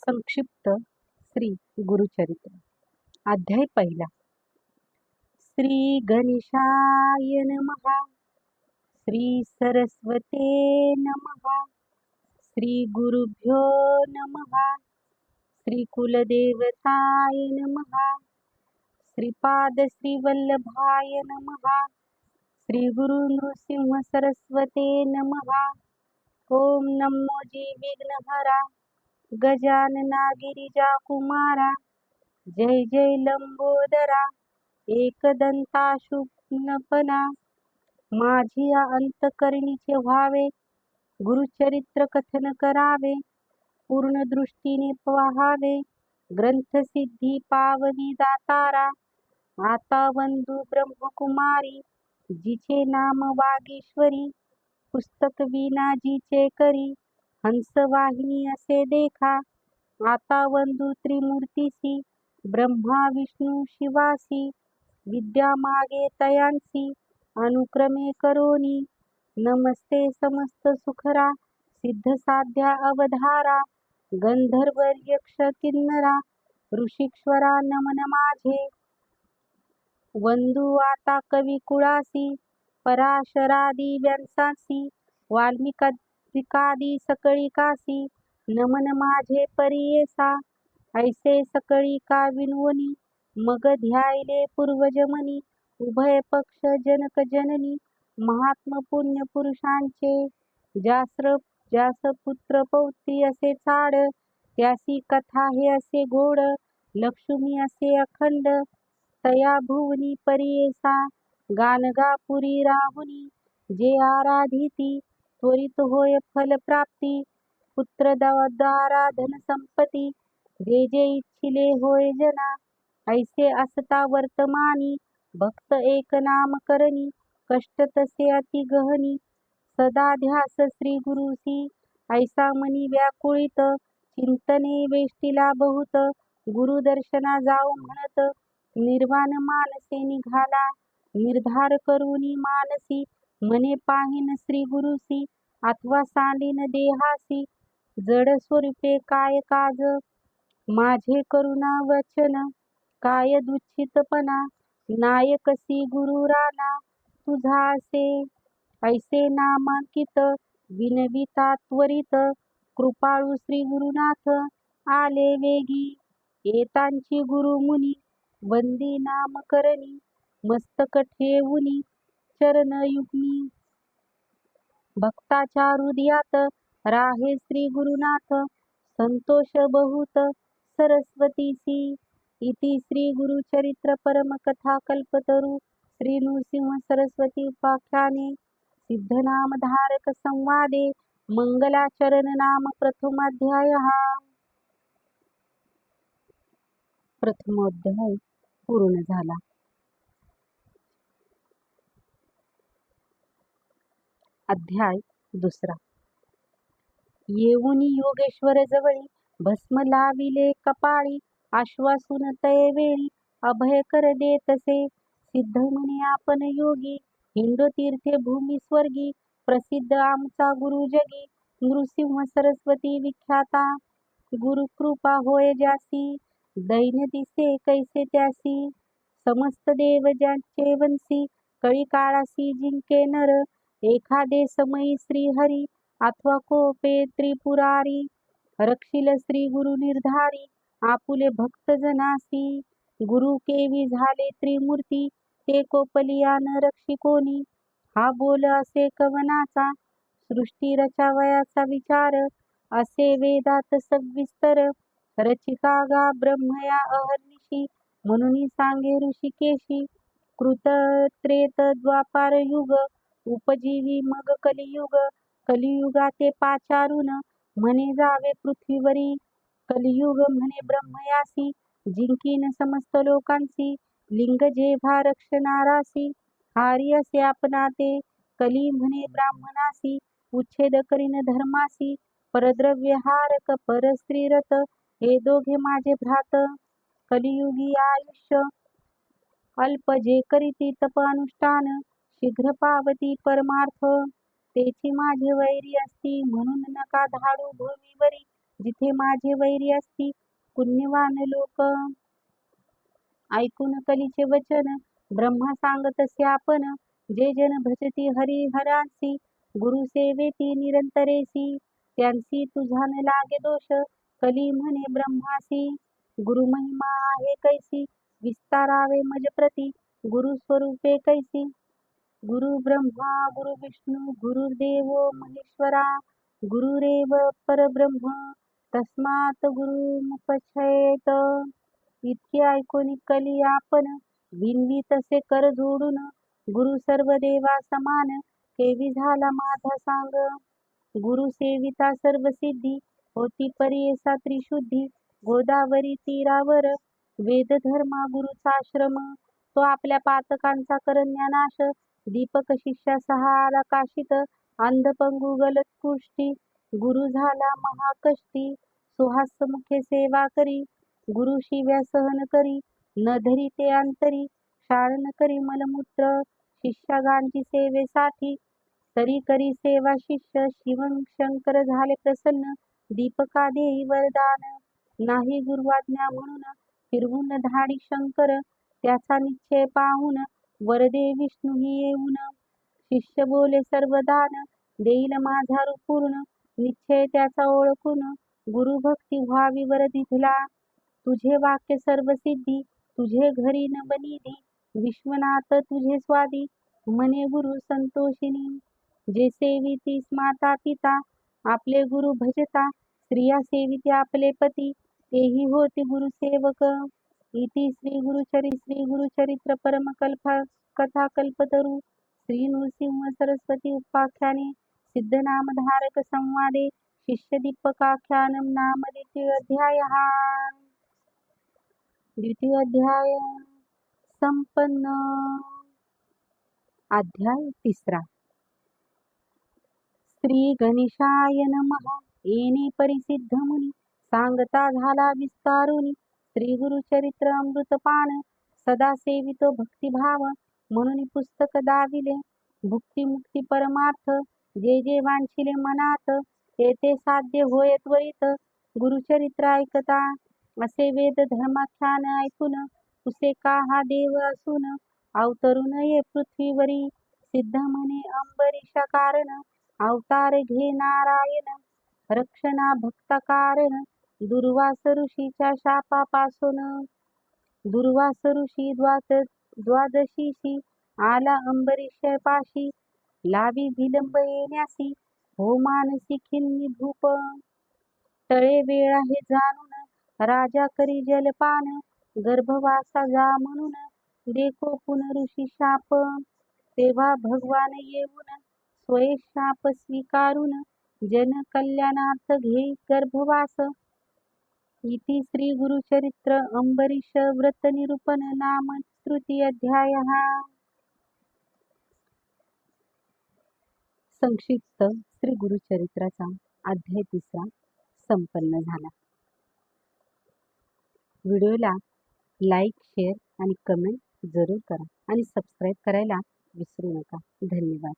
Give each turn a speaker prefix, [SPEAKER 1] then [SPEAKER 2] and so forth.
[SPEAKER 1] संक्षिप्त श्री गुरुचरित्र. अध्याय पहिला. श्री गणेशाय नमः. श्री सरस्वते नमः. श्री गुरुभ्यो नमः. श्री कुलदेवताय नमः. श्रीपाद श्रीवल्लभाय नमः. श्री गुरु नृसिंह सरस्वते नमः. ओम नमो जी विघ्नहरा गजानना गिरिजा कुमारा जय जय लंबोदरा एकदंता शुक्नपना माझी या अंतकरणीचे व्हावे गुरुचरित्र कथन करावे पूर्ण दृष्टीने पहावे ग्रंथसिद्धी पावनी दातारा आता बंधू ब्रह्मकुमारी जिचे नाम वागीश्वरी पुस्तक विना जिचे करी हंसवाहिनी असे देखा. आता वंदू त्रिमूर्तीसी ब्रह्मा विष्णू शिवासी विद्या मागे तयांसी अनुक्रमे करोनी. नमस्ते समस्त सुखरा सिद्ध साध्या अवधारा गंधर्व यक्ष किन्नरा ऋषिक्षरा नमन माझे. वंदू आता कवी कुळासी पराशरादी व्यांसासी वाल्मिका त्रिकादी सकळी कासी नमन माझे परियेसा. ऐसे सकळी का विनवनी मग ध्यायले पूर्वजमनी. उभय पक्ष जनक जननी महात्म पुण्य पुरुषांचे. जास्र जास पुत्र पौत्री असे चाड त्यासी कथा हे असे गोड लक्ष्मी असे अखंड. तया भुवनी परियेसा गानगापुरी राहुनी जे आराधिती त्वरित होय फलप्राप्ती. पुत्र द्वारा धन संपत्ती. जे जे इच्छिले होय जना. ऐसे असता वर्तमानी. भक्त एक नाम करणी कष्ट तसे अति गहनी. सदा ध्यास श्री गुरुसी ऐसा मनी व्याकुळित. चिंतने वेष्टीला बहुत. गुरुदर्शना जाऊ म्हणत. निर्वाण मानसे निघाला. निर्धार करुनी मानसी. मने पाहिन श्री गुरुसी अथवा सांडीन देहासी जड स्वरूपे काय काज? माझे करुणा वचन काय दुच्छितपणा नायकसी गुरु राणा तुझा असे. ऐसे नामांकित विनविता त्वरित कृपाळू श्री गुरुनाथ आले वेगी. येतांची गुरुमुनी वंदी नाम करणी मस्तक ठेवुनी चरणयुग्मी. भक्ताच्या हृदयात राहे श्री गुरुनाथ. संतोष बहुत सरस्वतीसी. इति श्री गुरुचरित्र परमकथा कल्पतरू. श्री नृसिंह सरस्वती उपाख्याने. सिद्धनामधारक संवादे. मंगलाचरण नाम प्रथमाध्याय प्रथमोध्याय पूर्ण झाला. अध्याय दुसरा. येऊनी योगेश्वर जवळी भस्म लाविले कपाळी आश्वासून तयवेळी अभय कर देतसे. सिद्ध म्हणे आपण योगी हिंदू तीर्थे भूमी स्वर्गी प्रसिद्ध आमचा गुरु जगी नृसिंह सरस्वती विख्याता. गुरु कृपा होय जासी दैन दिसे कैसे त्यासी. समस्त देव ज्यांचे वंशी कळी काळासी जिंके नर एखादे समयी श्रीहरी अथवा कोपे त्रिपुरारी रक्षिल श्री गुरु निर्धारी आपुले भक्त जनासी गुरु केवी झाले त्रिमूर्ती ते कोपलियान रक्षिकोनी हा बोल असे कवनाचा सृष्टी रचावयाचा विचार असे वेदात सविस्तर रचिका गा ब्रह्मया अहर्निशी म्हणून सांगे ऋषिकेशी. कृत त्रेत द्वापार युग उपजीवी मग कलियुग कलियुगाते पाचारून म्हणे जावे पृथ्वीवरी. कलियुग म्हणे ब्रह्मयासी जिंकीन समस्त लोकांसी लिंग जेव्हा रक्षणारासी हारी असे आपणाते. कली म्हणे ब्राह्मणासी उच्छेद करीन धर्मासी परद्रव्य हारक परस्त्रीरत हे दोघे माझे भ्रात. कलियुगी आयुष्य अल्प जे करीती तप अनुष्ठान शीघ्र पावती परमार्थ. तेची माझे वैरी असती म्हणून नका धाडू भूमीवरी. जिथे माझे वैरी असती पुण्यवान लोक. ऐकून कलीचे वचन ब्रह्मा सांगतसे आपण जे जन भजती हरिहरांसी गुरु सेवेती निरंतरेसी. त्यांसी तुझा न लागे दोष कली म्हणे ब्रह्मासी. गुरु महिमा आहे कैसी विस्तारावे मज प्रती गुरु स्वरूपे कैसी. गुरु ब्रह्मा गुरु विष्णू गुरुर्देव महेश्वरा गुरुरेव परब्रह्म तस्मात गुरुमुपच्छयेत इतके ऐकून कली आपण विनवी तसे कर जोडून गुरु सर्व देवा समान केवी झाला माझा सांग. गुरु सेविता सर्व सिद्धी होती परियसा त्रिशुद्धी गोदावरी तीरावर वेद धर्मा गुरुचा आश्रम तो आपल्या पातकांचा करण्यानाश दीपक शिष्या सहा आला काशीत अंधपंगू गलत कुष्टी गुरु झाला महाकष्टी सुहास मुखे सेवा करी गुरु शिव्या सहन करी न धरी ते अंतरी शाळन करी मलमूत्र शिष्यागांची सेवेसाठी तरी करी सेवा शिष्य शिवं शंकर झाले प्रसन्न दीपका देई वरदान. नाही गुरुवाज्ञा म्हणून फिरवून धाडी शंकर त्याचा निश्चय पाहून वरदे विष्णू ही येऊन शिष्य बोले सर्व दान देईल माझा पूर्ण निश्चय त्याचा ओळखून गुरु भक्ती व्हावी वर दिधला तुझे वाक्य सर्व सिद्धी तुझे घरी न बनिधी विश्वनाथ तुझे स्वादी मने गुरु संतोषिनी. जे सेवितीस माता पिता आपले गुरु भजता स्त्रिया सेविते आपले पती तेही होते गुरुसेवक इति श्री गुरुचरि श्री गुरुचरित्र परमकल्प कथा कल्पतरू श्री नृसिंह सरस्वती उपाख्याने सिद्धनामधारक संवादे शिष्यदीपकाख्यानं नाम द्वितीयोऽध्यायः द्वितीयोऽध्याय संपन्न। अध्याय तिसरा। श्री गणेशाय नमः। येणे परिसिद्ध मुनी सांगता झाला विस्तारुनी। श्री गुरुचरित्र अमृतपान सदा सेवितो भक्तिभाव म्हणून पुस्तक दाविले. भुक्ती मुक्ती परमार्थ जे जे वांछिले मनात ते ते साध्य होय त्वरित गुरुचरित्र ऐकता असे वेद धर्माख्यान ऐकून उसे का हा देव असून अवतरून ये पृथ्वीवरी. सिद्ध म्हणे अंबरीशा कारण अवतार घे नारायण रक्षणा भक्त कारण दुर्वास ऋषीच्या शापापासून. दुर्वास ऋषी द्वाद द्वादशीशी आला अंबरीश पाशी लावी विलंब येण्यासी हो मानसी खिन्नी भूप तळे वेळ आहे जाणून राजा करी जलपान. गर्भवासा जा म्हणून देखो पुनऋषी शाप. तेव्हा भगवान येऊन स्वय शाप स्वीकारून जन कल्याणार्थ घे गर्भवास. इति श्री गुरुचरित्र अंबरीश व्रत निरूपण नाम तृतीय अध्याय। संक्षिप्त श्री गुरुचरित्राचा अध्याय तिसरा संपन्न झाला। व्हिडिओला लाईक शेअर आणि कमेंट जरूर करा आणि सबस्क्राईब करायला विसरू नका. धन्यवाद.